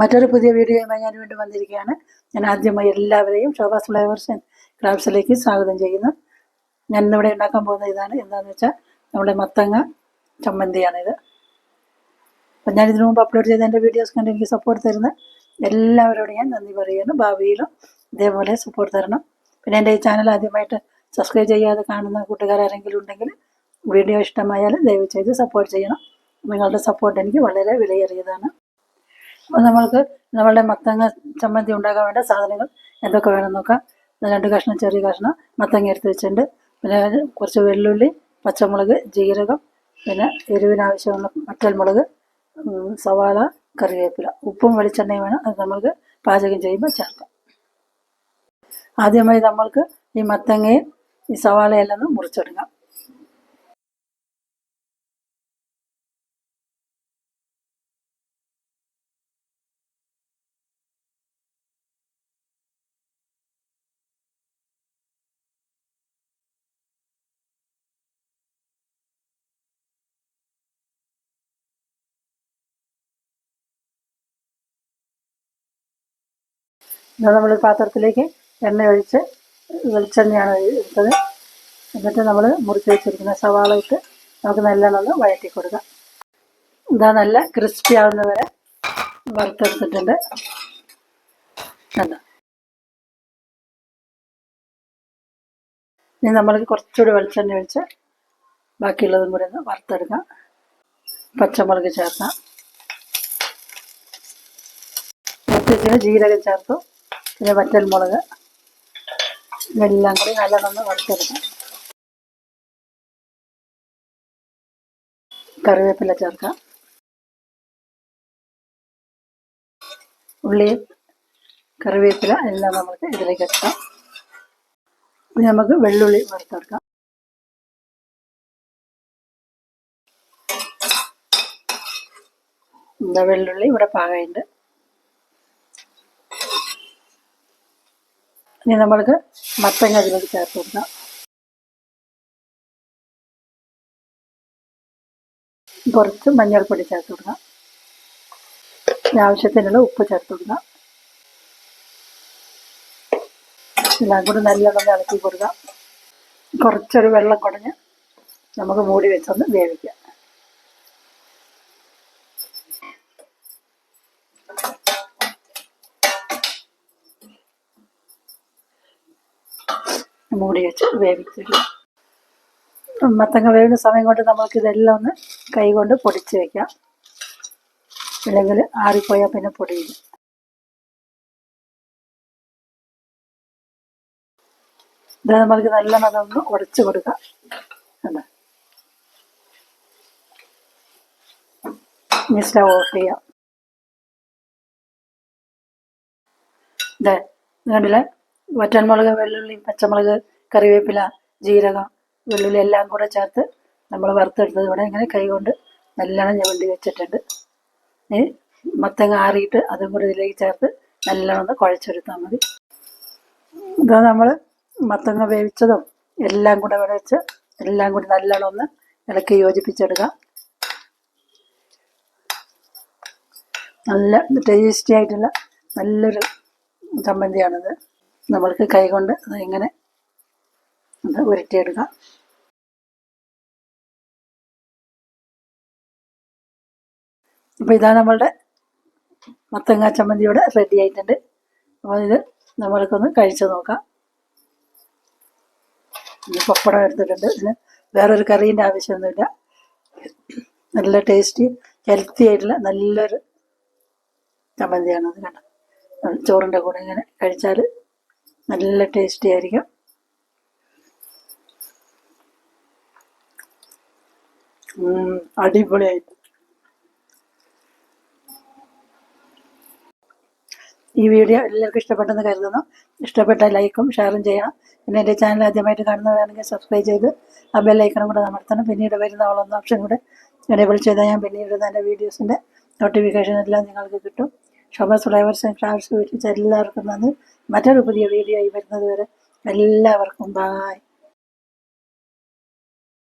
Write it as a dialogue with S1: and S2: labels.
S1: മറ്റൊരു പുതിയ വീഡിയോയുമായി ഞാൻ വീണ്ടും വന്നിരിക്കുകയാണ്. ഞാൻ ആദ്യമായി എല്ലാവരെയും ഷോഭാസ് ഫ്ലേവേഴ്സ് ആൻഡ് ക്രാഫ്റ്റ്സിലേക്ക് സ്വാഗതം ചെയ്യുന്നു. ഞാൻ ഇന്നിവിടെ ഉണ്ടാക്കാൻ പോകുന്ന ഇതാണ്. എന്താണെന്ന് വെച്ചാൽ നമ്മുടെ മത്തങ്ങ ചമ്മന്തിയാണിത്. അപ്പം ഞാൻ ഇതിനു മുമ്പ് അപ്ലോഡ് ചെയ്ത എന്റെ വീഡിയോസ് കണ്ട് എനിക്ക് സപ്പോർട്ട് തരുന്ന എല്ലാവരോടും ഞാൻ നന്ദി പറയുന്നു. ഭാവിയിലും ഇതേപോലെ സപ്പോർട്ട് തരണം. പിന്നെ എന്റെ ഈ ചാനൽ ആദ്യമായിട്ട് സബ്സ്ക്രൈബ് ചെയ്യാതെ കാണുന്ന കൂട്ടുകാരാരെങ്കിലും ഉണ്ടെങ്കിൽ വീഡിയോ ഇഷ്ടമായാൽ ദയവ് ചെയ്ത് സപ്പോർട്ട് ചെയ്യണം. നിങ്ങളുടെ സപ്പോർട്ട് എനിക്ക് വളരെ വിലയേറിയതാണ്. അപ്പോൾ നമ്മൾക്ക് നമ്മളുടെ മത്തങ്ങ ചമ്മന്തി ഉണ്ടാക്കാൻ വേണ്ട സാധനങ്ങൾ എന്തൊക്കെ വേണം നോക്കാം. രണ്ട് കഷ്ണം ചെറിയ കഷ്ണം മത്തങ്ങ എടുത്ത് വെച്ചിട്ടുണ്ട്. പിന്നെ കുറച്ച് വെള്ളുള്ളി പച്ചമുളക് ജീരകം പിന്നെ എരിവിനാവശ്യമുള്ള വറ്റൽമുളക് മുളക് സവാള കറിവേപ്പില. ഉപ്പും വെളിച്ചെണ്ണയും വേണം. അത് നമ്മൾക്ക് പാചകം ചെയ്യുമ്പോൾ ചേർക്കാം. ആദ്യമായി നമ്മൾക്ക് ഈ മത്തങ്ങയും ഈ സവാളയെല്ലാം ഒന്ന് മുറിച്ചെടുക്കാം. നമ്മൾ പാത്രത്തിലേക്ക് എണ്ണ ഒഴിച്ച് വെളിച്ചെണ്ണയാണ് എടുത്തത്. എന്നിട്ട് നമ്മൾ മുറിച്ച് വെച്ചിരിക്കുന്ന സവാള ഇട്ട് നമുക്ക് നല്ലോണം ഒന്ന് വഴറ്റി കൊടുക്കാം. ഇതാ നല്ല ക്രിസ്പി ആവുന്നവരെ വറുത്തെടുത്തിട്ടുണ്ട്. കണ്ടോ? ഇനി നമ്മൾക്ക് കുറച്ചുകൂടി വെളിച്ചെണ്ണ ഒഴിച്ച് ബാക്കിയുള്ളതും കൂടി ഒന്ന് വറുത്തെടുക്കാം. പച്ചമുളക് ചേർക്കാം. പ്രത്യേകിച്ച് ജീരകം ചേർത്തു. പിന്നെ വറ്റൽമുളക് ഇതെല്ലാം കൂടി നല്ലതൊന്ന് വറുത്തെടുക്കാം. കറിവേപ്പില ചേർക്കാം. ഉള്ളി കറിവേപ്പില എല്ലാം നമുക്ക് ഇതിലേക്ക് എടുക്കാം പിന്നെ നമുക്ക് വെള്ളുള്ളി വറുത്തെടുക്കാം. എന്താ വെള്ളുള്ളി ഇവിടെ പാകമുണ്ട് ഇനി നമ്മൾക്ക് മത്തങ്ങ അതിലേക്ക് ചേർത്ത് കൊടുക്കാം. കുറച്ച് മഞ്ഞൾപ്പൊടി ചേർത്ത് കൊടുക്കാം. ആവശ്യത്തിനുള്ള ഉപ്പ് ചേർത്ത് കൊടുക്കാം. എല്ലാം കൂടി നല്ലോണം ഇളക്കി കൊടുക്കാം. കുറച്ചൊരു വെള്ളം കുടഞ്ഞ് നമുക്ക് മൂടി വെച്ചൊന്ന് വേവിക്കാം. മൂടി വെച്ച് വേവിക്കുക. മത്തങ്ങ വേവുന്ന സമയം കൊണ്ട് നമുക്ക് ഇതെല്ലാം ഒന്ന് കൈ കൊണ്ട് പൊടിച്ച് വെക്കാം. ഇല്ലെങ്കിൽ ആറിപ്പോയാൽ പിന്നെ പൊടിയില്ല. ഇത് നമുക്ക് നല്ലോണം അതൊന്ന് ഉടച്ചു കൊടുക്കാം? ഇനി സ്റ്റവ് ഓഫ് ചെയ്യാം. ഇതേ കണ്ടില്ലേ? വറ്റൽമുളക് വെള്ളുള്ളി പച്ചമുളക് കറിവേപ്പില ജീരകം വെള്ളുള്ളി എല്ലാം കൂടെ ചേർത്ത് നമ്മൾ വറുത്തെടുത്തത് ഇവിടെ ഇങ്ങനെ കൈകൊണ്ട് നല്ലോണം ഞവണ്ടി വെച്ചിട്ടുണ്ട്. ഇനി മത്തങ്ങ ആറിയിട്ട് അതും കൂടെ ഇതിലേക്ക് ചേർത്ത് നല്ലോണം ഒന്ന് കുഴച്ചെടുത്താൽ മതി. ഇതാ നമ്മൾ മത്തങ്ങ വേവിച്ചതും എല്ലാം കൂടെ ഇവിടെ വെച്ച് എല്ലാം കൂടി നല്ലോണം ഒന്ന് ഇളക്കി യോജിപ്പിച്ചെടുക്കാം. നല്ല ടേസ്റ്റി ആയിട്ടുള്ള നല്ലൊരു ചമ്മന്തിയാണിത്. നമ്മൾക്ക് കൈകൊണ്ട് അത് ഇങ്ങനെ അത് ഉരുട്ടിയെടുക്കാം. അപ്പോൾ ഇതാ നമ്മളുടെ മത്തങ്ങ ചമ്മന്തി റെഡി ആയിട്ടുണ്ട്. അപ്പോൾ ഇത് നമ്മൾക്കൊന്ന് കഴിച്ചു നോക്കാം. ഇനി പപ്പടം എടുത്തിട്ടുണ്ട്. ഇതിന് വേറൊരു കറീന്റെ ആവശ്യമൊന്നുമില്ല. നല്ല ടേസ്റ്റി ഹെൽത്തി ആയിട്ടുള്ള നല്ലൊരു ചമ്മന്തിയാണ്. അത് കണ്ടത് ചോറിന്റെ കൂടെ ഇങ്ങനെ കഴിച്ചാൽ നല്ല ടേസ്റ്റി ആയിരിക്കും. അടിപൊളിയായിട്ട് ഈ വീഡിയോ എല്ലാവർക്കും ഇഷ്ടപ്പെട്ടെന്ന് കരുതുന്നു. ഇഷ്ടപ്പെട്ട ലൈക്കും ഷെയറും ചെയ്യണം പിന്നെ എന്റെ ചാനൽ ആദ്യമായിട്ട് കാണുന്നവരാണെങ്കിൽ സബ്സ്ക്രൈബ് ചെയ്ത് ആ ബെല്ലൈക്കണും കൂടെ അമർത്തണം. പിന്നീട് വരുന്ന ഓളൊന്ന് ഓപ്ഷൻ കൂടെ എനേബിൾ ചെയ്താൽ ഞാൻ പിന്നീട് എന്റെ വീഡിയോസിന്റെ നോട്ടിഫിക്കേഷൻ എല്ലാം നിങ്ങൾക്ക് കിട്ടും. ഷോബാസ് ഫ്ലൈവേഴ്സ് ആൻഡ് ക്രാഫ്റ്റ്സ് വീട്ടിൽ എല്ലാവർക്കും നന്ദി മറ്റൊരു പുതിയ വീഡിയോ ആയി വരുന്നത് വരെ എല്ലാവർക്കും ബായ്